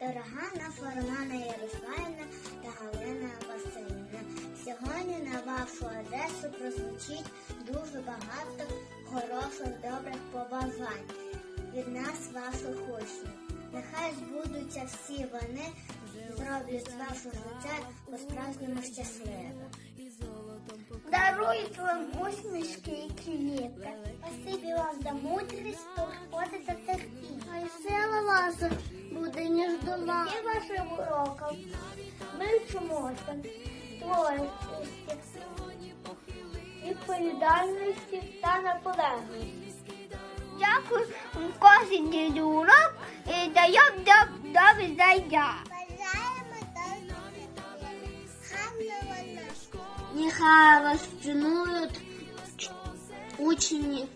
Дорога наша Романа Ярославівна та Галина Васильівна. Сьогодні на вашу адресу прозвучить дуже багато хороших добрих побажань від нас, ваших учнів. Нехай збудуться всі вони, зроблять ваше життя по-справжньому щасливим. Дарують вам усмішки і квіти. Спасибі вам за мудрість, турботи та терпіння. Хай сила ваша дола. І вашим урокам. Ми вчимося творчості, відповідальності та наполегливості. Дякую кожен урок і даємо добре. Бажаємо Нехай вас вшанують учні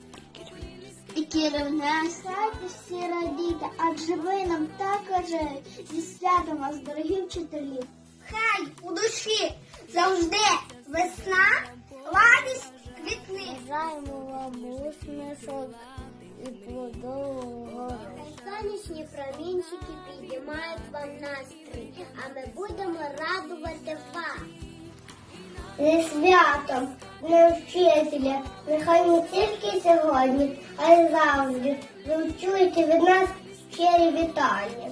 керівництво. всі радіти, адже ви нам так кажете. Зі святом вас, дорогі вчителі. Хай у душі завжди весна, радість квітни. Бажаємо вам усмішок і плодового. Сонячні промінчики підіймають вам настрій, а ми будемо радувати вас. Зі святом, не вчителя, нехай не тільки сьогодні, а й завжди. Ви чуєте від нас щирі вітання.